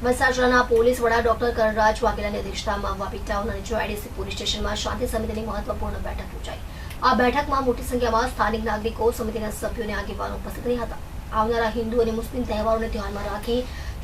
વસાસરાના police વડા doctor Karanraj વાઘેલાની અધ્યક્ષતામાં વાપી અને જોઆઈડીસી પોલીસ સ્ટેશનમાં શાંતિ સમિતિની મહત્વપૂર્ણ બેઠક યોજાઈ. આ બેઠકમાં મોટી સંખ્યામાં સ્થાનિક નાગરિકો, સમિતિના સભ્યોને આગેવાનો ઉપસ્થિત રહ્યા હતા. આવનારા હિન્દુ અને મુસ્લિમ તહેવારોને ધ્યાનમાં રાખી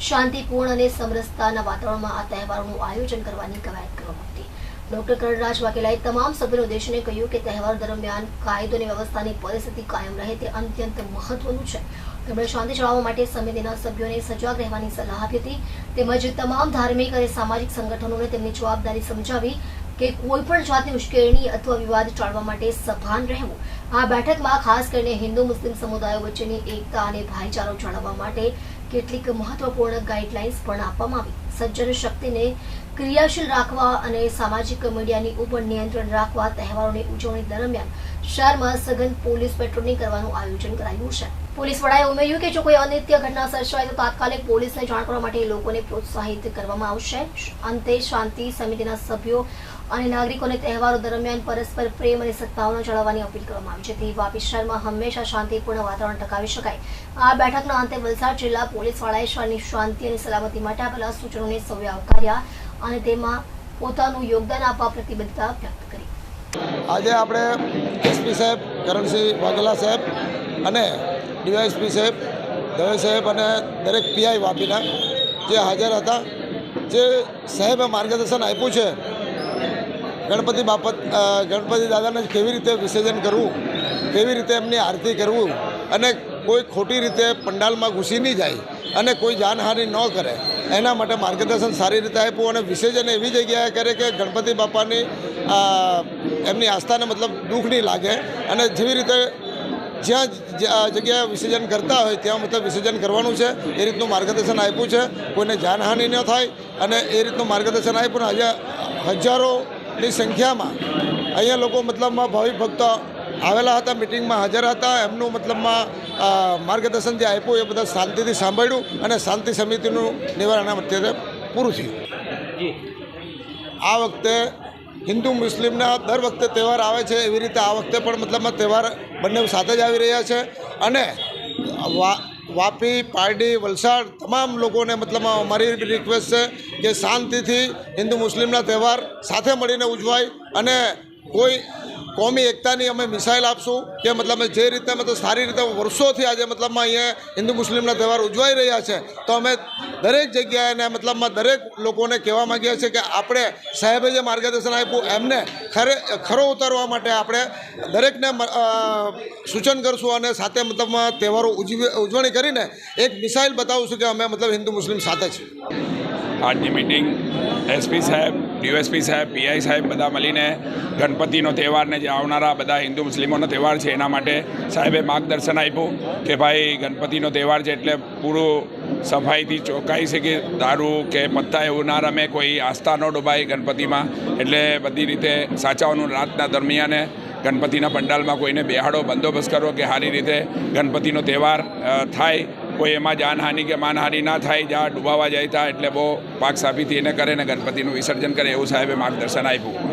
શાંતિપૂર્ણ અને સમરસતાના વાતાવરણમાં આ તહેવારોનું આયોજન કરવાની કવાયત કરવામાં હતી ડોક્ટર કરણરાજ વાઘેલાએ તમામ સભ્યો દેશને કહ્યું કે તહેવાર દરમિયાન કાયદો અને વ્યવસ્થાની પરિસ્થિતિ કાયમ રહે તે અત્યંત મહત્વનું છે. તેમણે શાંતિ જાળવવા માટે સમિતિના સભ્યોને સજાગ રહેવાની સલાહ આપી હતી. તેમજ તમામ ધાર્મિક અને સામાજિક સંગઠનોને તેમની જવાબદારી સમજાવી કે કોઈ પણ જાતની ઉશ્કેરણી અથવા વિવાદ ટાળવા માટે સભાન રહેવું. આ બેઠકમાં ખાસ કરીને હિન્દુ મુસ્લિમ સમુદાયો વચ્ચેની એકતા અને ભાઈચારો જાળવવા માટે કેટલીક મહત્વપૂર્ણ ગાઈડલાઇન્સ પણ આપવામાં આવી. સજ્જન શક્તિને ક્રિયાશીલ રાખવા અને સામાજિક મીડિયાની ઉપર નિયંત્રણ રાખવા તહેવારોની ઉજવણી દરમિયાન શહેરમાં સઘન પોલીસ પેટ્રોલિંગ કરવાનું આયોજન કરાયું છે. પોલીસ વડાએ ઉમેર્યું કે જો કોઈ અનિત્ય ઘટના સર્જાય તો તાત્કાલિક પોલીસને જાણ કરવા માટે લોકોને પ્રોત્સાહિત કરવામાં આવશે. અંતે શાંતિ સમિતિના સભ્યો અને નાગરિકોને તહેવારો દરમિયાન પરસ્પર પ્રેમ અને સદભાવના જાળવવાની અપીલ કરવામાં આવી છે. જેથી વાપી શહેરમાં હંમેશા શાંતિપૂર્ણ વાતાવરણ ટકાવી શકાય. આ બેઠકના અંતે વલસાડ જિલ્લા પોલીસ વડાએ શહેરની શાંતિ અને સલામતી માટે આપેલા સૂચનોને સૌએ આવકાર્યા. અને તેમાં પોતાનું યોગદાન આપવા પ્રતિબદ્ધતા વ્યક્ત કરી. આજે આપણે એસપી સાહેબ, કરણસિંહ વાઘેલા સાહેબ અને ડીવાયએસપી સાહેબ, દવે સાહેબ અને દરેક પીઆઈ વાપીના જે હાજર હતા, જે સાહેબે માર્ગદર્શન આપ્યું છે, ગણપતિ બાપત ગણપતિ દાદાને કેવી રીતે વિસર્જન કરવું, કેવી રીતે એમની આરતી કરવું અને કોઈ ખોટી રીતે પંડાલમાં ઘૂસી નહીં જાય અને કોઈ જાનહાનિ ન કરે. એના માટે માર્ગદર્શન સારી રીતે આપ્યું અને વિસર્જન એવી જગ્યાએ કરે કે ગણપતિ બાપાની એમની આસ્થાને મતલબ દુઃખ નહીં લાગે અને જેવી રીતે જ્યાં જગ્યાએ વિસર્જન કરતા હોય ત્યાં મતલબ વિસર્જન કરવાનું છે, એ રીતનું માર્ગદર્શન આપ્યું છે. કોઈને જાનહાનિ ન થાય અને એ રીતનું માર્ગદર્શન આપ્યું આજે હજાર હજારોની સંખ્યામાં અહીંયા લોકો મતલબમાં ભાવિક ભક્તો આવેલા હતા મિટિંગમાં હાજર હતા. એમનું મતલબમાં માર્ગદર્શન જે આપ્યું એ બધા શાંતિથી સાંભળ્યું અને શાંતિ સમિતિનું નિવારણ અત્યારે પૂરું થયું. આ વખતે હિન્દુ મુસ્લિમના દર વખતે તહેવાર આવે છે એવી રીતે આ વખતે પણ મતલબમાં તહેવાર બંને સાથે જ આવી રહ્યા છે. અને વાપી પારડી વલસાડ તમામ લોકોને મતલબમાં અમારી રિક્વેસ્ટ છે કે શાંતિથી હિન્દુ મુસ્લિમના તહેવાર સાથે મળીને ઉજવાય અને કોઈ કોમી એકતાની અમે મિસાઇલ આપશું કે મતલબ જે રીતે મતલબ સારી રીતે વર્ષોથી આજે મતલબમાં અહીંયા હિન્દુ મુસ્લિમના તહેવાર ઉજવાઈ રહ્યા છે, તો અમે દરેક જગ્યાએને મતલબમાં દરેક લોકોને કહેવા માંગીએ છીએ કે આપણે સાહેબે જે માર્ગદર્શન આપ્યું, એમને ખરે, ખરો ઉતારવા માટે આપણે દરેકને સૂચન કરશું અને સાથે મતલબમાં તહેવારો ઉજવી, ઉજવણી કરીને એક મિસાઇલ બતાવશું કે અમે મતલબ હિન્દુ મુસ્લિમ સાથે છીએ. આજની મિટિંગ એસપી સાહેબ ડીએસપી સાહેબ પીઆઈ સાહેબ બધા મળીને ગણપતિનો તહેવારને જે આવનારા બધા હિન્દુ મુસ્લિમોનો તહેવાર છે એના માટે સાહેબે માર્ગદર્શન આપ્યું કે ભાઈ ગણપતિનો તહેવાર છે એટલે પૂરું સફાઈથી ચોંકાઈ છે કે દારૂ કે પત્તા એવું ના રમે, કોઈ આસ્થા ન ડૂબાય ગણપતિમાં. એટલે બધી રીતે સાચાઓનું રાતના દરમિયાને ગણપતિના પંડાલમાં કોઈને બેહાડો બંદોબસ્ત કરો કે સારી રીતે ગણપતિનો તહેવાર થાય કોઈ એમાં જાનહાનિ કે માનહાનિ ના થાય, જ્યાં ડૂબાવા જાય ત્યાં એટલે બહુ પાક સાફીથી એને કરે ને ગણપતિનું વિસર્જન કરે એવું સાહેબે માર્ગદર્શન આપ્યું.